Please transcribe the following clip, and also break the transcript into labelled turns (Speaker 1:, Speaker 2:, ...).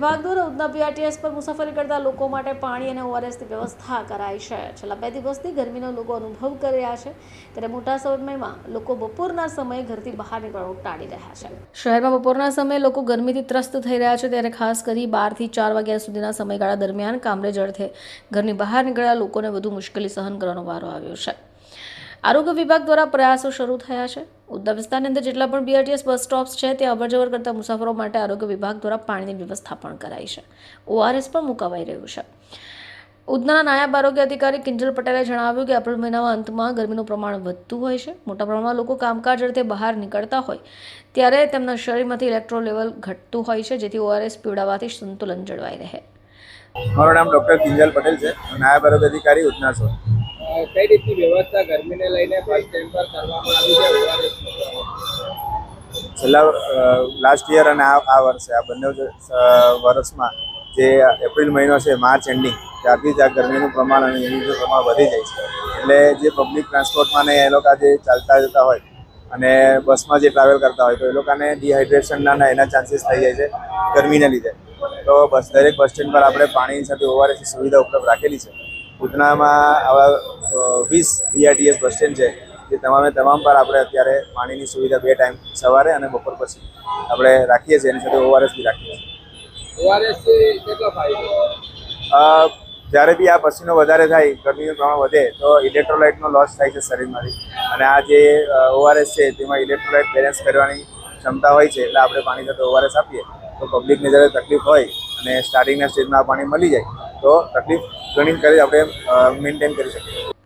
Speaker 1: વિભાગ દ્વારા ઉધના બીઆરટીએસ પર મુસાફરી કરતા લોકો માટે પાણી અને ઓઆરએસની વ્યવસ્થા કરાઈ છે. છેલ્લા બે દિવસથી ગરમીનો લોકો અનુભવ કરી રહ્યા છે. ત્યારે મોટા સમયમાં લોકો બપોરના સમયે ઘરથી બહાર નીકળવાનું ટાળી રહ્યા છે. શહેરમાં બપોરના સમયે લોકો ગરમીથી ત્રસ્ત થઈ રહ્યા છે. ત્યારે ખાસ કરી બારથી ચાર વાગ્યા સુધીના સમયગાળા દરમિયાન કામરેજ અર્થે ઘરની બહાર નીકળેલા લોકોને વધુ મુશ્કેલી સહન કરવાનો વારો આવ્યો છે. આરોગ્ય વિભાગ દ્વારા પ્રયાસો શરૂ થયા છે. ઉત્તર વિસ્તારની અંદર જેટલા પણ બીઆરટીએસ બસ સ્ટોપ્સ છે ત્યાં અવરજવર કરતા મુસાફરો માટે આરોગ્ય વિભાગ દ્વારા પાણીની વ્યવસ્થા પણ કરાઈ છે. ઓઆરએસ પણ મુકાવાઈ રહ્યું છે. ઉધના નાયબ આરોગ્ય અધિકારી કિંજલ પટેલે જણાવ્યું કે એપ્રિલ મહિનામાં અંતમાં ગરમીનું પ્રમાણ વધતું હોય છે. મોટા પ્રમાણમાં લોકો કામકાજ અર્થે બહાર નીકળતા હોય, ત્યારે તેમના શરીરમાંથી ઇલેક્ટ્રો લેવલ ઘટતું હોય છે, જેથી ઓઆરએસ પીવડાવવાથી સંતુલન જળવાઈ રહે.
Speaker 2: મારું નામ ડૉક્ટર કિંજલ પટેલ છે. નાયબ આરોગ્ય અધિકારી ઉધના છું.
Speaker 3: કઈ રીતની વ્યવસ્થા ગરમીને લઈને બસ સ્ટેન્ડ પર કરવામાં આવી છે
Speaker 2: છેલ્લા લાસ્ટ યર અને આ આ વર્ષે, આ બંને વર્ષમાં જે એપ્રિલ મહિનો છે, માર્ચ એન્ડિંગ ત્યારથી જ આ ગરમીનું પ્રમાણ અને હ્યુમિડિટીનું પ્રમાણ વધી જાય છે. એટલે જે પબ્લિક ટ્રાન્સપોર્ટમાં ને એ લોકો જે ચાલતા જતા હોય અને બસમાં જે ટ્રાવેલ કરતા હોય, તો એ લોકોને ડિહાઇડ્રેશનના એના ચાન્સીસ થઈ જાય છે, ગરમીને લીધે. તો બસ, દરેક બસ સ્ટેન્ડ પર આપણે પાણીની સાથે ઓઆરએસની સુવિધા ઉપલબ્ધ રાખેલી છે. ઉધનામાં આવા વીસ બીઆરટીએસ બસ સ્ટેન્ડ છે જે તમામે તમામ પર આપણે અત્યારે પાણીની સુવિધા બે ટાઈમ સવારે અને બપોર પછી આપણે રાખીએ છીએ એની સાથે ઓઆરએસ બી રાખીએ છીએ.
Speaker 3: કેટલો ફાયદો
Speaker 2: જ્યારે બી આ પસીનો વધારે થાય ગરમીનું પ્રમાણ વધે તો ઇલેક્ટ્રોલાઇટનો લોસ થાય છે શરીરમાંથી. અને આ જે ઓઆરએસ છે તેમાં ઇલેક્ટ્રોલાઇટ બેલેન્સ કરવાની ક્ષમતા હોય છે એટલે આપણે પાણી સાથે ઓઆરએસ આપીએ. તો પબ્લિકને જ્યારે તકલીફ હોય અને સ્ટાર્ટિંગના સ્ટેજમાં આ પાણી મળી જાય તો તકલીફ ઘણી કરી આપણે મેન્ટેન કરી શકીએ.